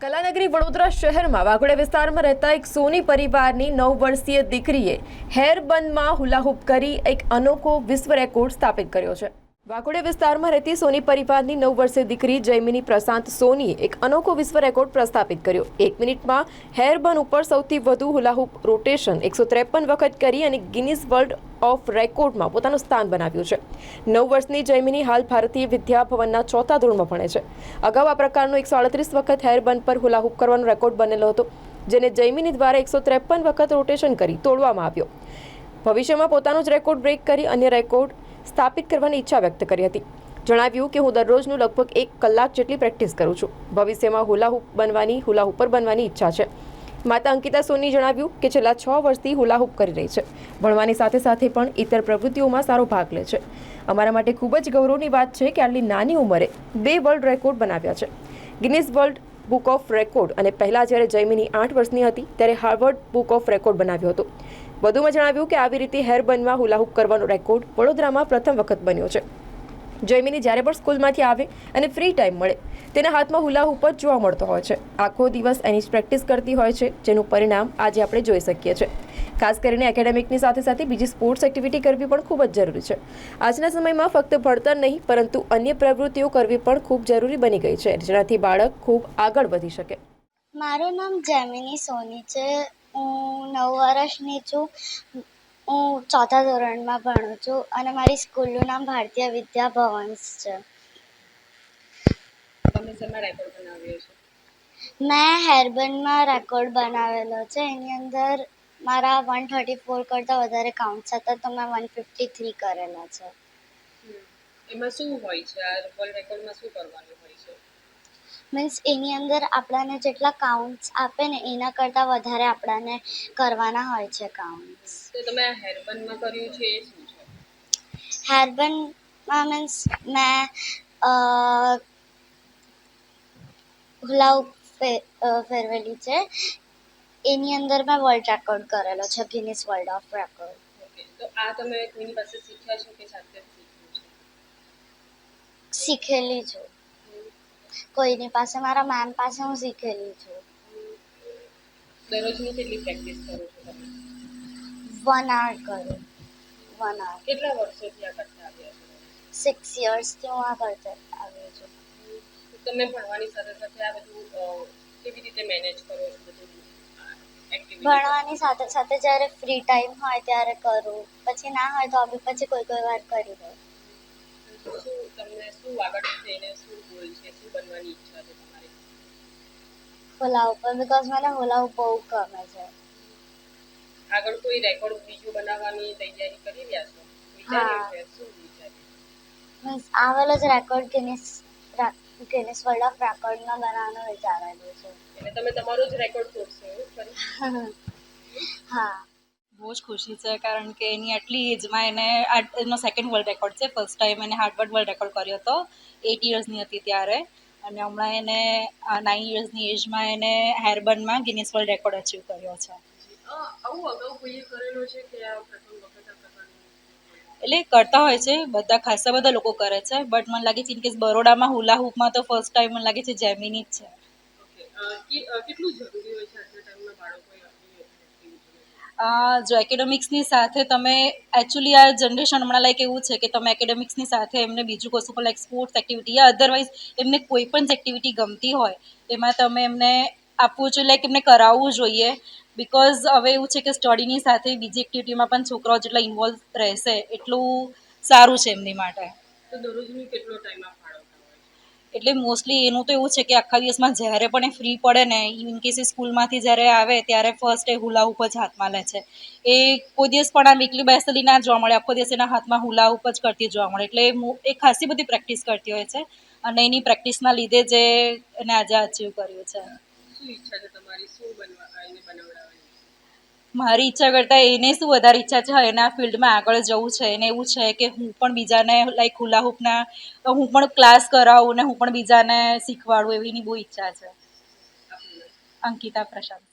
કલાનગરી વડોદરા શહેરમાં વાઘોડા વિસ્તારમાં રહેતા એક સોની પરિવારની નવ વર્ષીય દીકરીએ હેર બંધમાં હુલાહુપ કરી એક અનોખો વિશ્વ રેકોર્ડ સ્થાપિત કર્યો છે. વાઘોડિયા વિસ્તારમાં રહેતી સોની પરિવારની નવ વર્ષે દીકરી જૈમિની પ્રશાંત સોની એક અનોખો વિશ્વ રેકોર્ડ પ્રસ્થાપિત કર્યો. એક મિનિટમાં હેર બન ઉપર સૌથી વધુ હુલાહુપ રોટેશન એકસો ત્રેપન વખત કરી અને ગિનિસ વર્લ્ડ ઓફ રેકોર્ડમાં પોતાનું સ્થાન બનાવ્યું છે. નવ વર્ષની જૈમિની હાલ ભારતીય વિદ્યા ભવનના ચોથા ધોરણમાં ભણે છે. અગાઉ આ પ્રકારનો એકસો અડત્રીસ વખત હેર બન પર હુલાહુપ કરવાનો રેકોર્ડ બનેલો હતો, જેને જૈમિની દ્વારા એકસો ત્રેપન વખત રોટેશન કરી તોડવામાં આવ્યો. ભવિષ્યમાં પોતાનો જ રેકોર્ડ બ્રેક કરી અન્ય રેકોર્ડ સ્થાપિત કરવાની ઈચ્છા વ્યક્ત કરી હતી. જણાવ્યું કે હું દરરોજનું લગભગ એક કલાક જેટલી પ્રેક્ટિસ કરું છું. ભવિષ્યમાં હુલાહુપ બનવાની હુલાહુપર બનવાની ઈચ્છા છે. માતા અંકિતા સોની જણાવ્યું કે છેલ્લા છ વર્ષથી હુલાહુપ કરી રહી છે. ભણવાની સાથે સાથે પણ ઇતર પ્રવૃત્તિઓમાં સારો ભાગ લે છે. અમારા માટે ખૂબ જ ગૌરવની વાત છે કે આટલી નાની ઉંમરે બે વર્લ્ડ રેકોર્ડ બનાવ્યા છે. Guinness world book of record અને પહેલાં જ્યારે જૈમિની આઠ વર્ષની હતી, ત્યારે હાર્વર્ડ બુક ઓફ રેકોર્ડ બનાવ્યો હતો. વધુમાં જણાવ્યું કે આવી રીતે હેર બનવા હુલાહુપ કરવાનો રેકોર્ડ વડોદરામાં પ્રથમ વખત બન્યો છે. જયમિની જ્યારે પણ સ્કૂલમાંથી આવે અને ફ્રી ટાઈમ મળે, તેના હાથમાં હુલા જ જોવા મળતો હોય છે. આખો દિવસ એની જ પ્રેક્ટિસ કરતી હોય છે, જેનું પરિણામ આજે આપણે જોઈ શકીએ છીએ. ખાસ કરીને એકેડેમિકની સાથે સાથે બીજી સ્પોર્ટ્સ એક્ટિવિટી કરવી પણ ખૂબ જ જરૂરી છે. આજના સમયમાં ફક્ત ભણતર નહીં, પરંતુ અન્ય પ્રવૃત્તિઓ કરવી પણ ખૂબ જરૂરી બની ગઈ છે, જેનાથી બાળક ખૂબ આગળ વધી શકે. મારું નામ જેમિની સોની છે. હું નવ વર્ષની છું. હું ચોથા ધોરણમાં ભણું છું અને મારી સ્કૂલનું નામ ભારતીય વિદ્યા ભવન્સ છે. તમે શેમાં રેકોર્ડ બનાવ્યો છે? મેં હેરબનમાં રેકોર્ડ બનાવેલો છે. એની અંદર મારા વન થર્ટી ફોર કરતાં વધારે કાઉન્ટ્સ હતા તો મેં વન ફિફ્ટી થ્રી કરેલા છે. એમાં શું હોય છે? આ વર્લ્ડ રેકોર્ડમાં શું કરવાનું મીન્સ એની અંદર આપણાને જેટલા કાઉન્ટ્સ આપે ને એના કરતાં વધારે આપણાને કરવાના હોય છે કાઉન્ટ્સ તો તમે હેરબનમાં કર્યું છે એ શું છે? હેરબનમાં મીન્સ મેં હુલાઉ ફેરવેલી છે. એની અંદર મેં વર્લ્ડ રેકોર્ડ કરેલો છે ગિનિસ વર્લ્ડ ઓફ રેકોર્ડ તો આ તમે કોઈની પાસે શીખ્યા છો કે જાતે શીખ્યું છે? શીખેલી છું. કોઈની પાસે મારા મેમ પાસે હું શીખેલી છું. દરરોજની કેટલી પ્રેક્ટિસ કરો છો તમે? વન આવર કરું. વન આવર કેટલા વર્ષોથી આ કરતા આવ્યા છો? સિક્સ યર્સથી હું આ કરતા આવ્યો છું. તમે ભણવાની સાથે સાથે આ બધું કેવી રીતે મેનેજ કરો છો બધું? ભણવાની સાથે સાથે જ્યારે ફ્રી ટાઈમ હોય ત્યારે કરું. પછી ના હોય તો બી પછી કોઈ કોઈ વાર કરી દઉં. શું તમને શું આગળ શું ગોલ છે? શું બનવાની ઈચ્છા છે તમારી? હોલા ઉપર બીકોઝ મને હોલા બહુ ગમે છે. આગળ કોઈ રેકોર્ડ બીજું બનાવવાની તૈયારી કરી રહ્યા છો? વિચાર્યું છે? શું વિચાર્યું? મીન્સ આવેલો જ record Guinness Guinness world of રેકોર્ડમાં બનાવવાનો વિચારેલું છે. એટલે તમે તમારો જ રેકોર્ડ તોડશો હા. બહુ જ ખુશી છે કારણ કે એની આટલી એજમાં એને આ એનો સેકન્ડ વર્લ્ડ રેકોર્ડ છે ફર્સ્ટ ટાઈમ એને હાર્ડવર્ડ વર્લ્ડ રેકોર્ડ કર્યો હતો એટ ઇયર્સની હતી ત્યારે. અને હમણાં એને નાઇન ઇયર્સની એજમાં એને હેરબનમાં ગિનિસ વર્લ્ડ રેકોર્ડ અચીવ કર્યો છે. એટલે કરતા હોય છે બધા ખાસા બધા લોકો કરે છે બટ મને લાગે છે ઇનકેસ બરોડામાં હુલા હૂપમાં તો ફર્સ્ટ ટાઈમ મને લાગે છે જેમિની જ છે. કેટલું જરૂરી હોય છે આજના ટાઈમમાં અ, જો એકેડેમિક્સની સાથે તમે એકચ્યુઅલી આ જનરેશન હમણાં લાઈક એવું છે કે તમે એકેડેમિક્સની સાથે એમને બીજું કશું પણ લાઈક સ્પોર્ટ્સ એક્ટિવિટી યા અધરવાઇઝ એમને કોઈ પણ જ એક્ટિવિટી ગમતી હોય, એમાં તમે એમને આપવું જોઈએ લાઈક એમને કરાવવું જોઈએ. બિકોઝ હવે એવું છે કે સ્ટડીની સાથે બીજી એક્ટિવિટીમાં પણ છોકરાઓ જેટલા ઇન્વોલ્વ રહેશે, એટલું સારું છે એમની માટે. તો દરરોજનું કેટલો ટાઈમ આપ? એટલે મોસ્ટલી એનું તો એવું છે કે આખા દિવસમાં જ્યારે પણ એ ફ્રી પડે ને ઇન કેસ એ સ્કૂલમાંથી જ્યારે આવે ત્યારે ફર્સ્ટ એ હુલા ઉપર જ હાથમાં લે છે. એ કોઈ દિવસ પણ આ વીકલી બેસેલી ના જોવા મળે, આખો દિવસ એના હાથમાં હુલા ઉપર જ કરતી જોવા મળે. એટલે એ ખાસી બધી પ્રેક્ટિસ કરતી હોય છે અને એની પ્રેક્ટિસના લીધે જે એને આજે અચીવ કર્યું છે. શું ઈચ્છા છે તમારી? શું બનવા બનાવડાવવાની? મારી ઈચ્છા કરતાં એને શું વધારે ઈચ્છા છે? એના ફિલ્ડમાં આગળ જવું છે. એને એવું છે કે હું પણ બીજાને લાઈક હુલા હું પણ ક્લાસ કરાવું ને હું પણ બીજાને શીખવાડું એવીની બહુ ઈચ્છા છે. અંકિતા પ્રશાંત.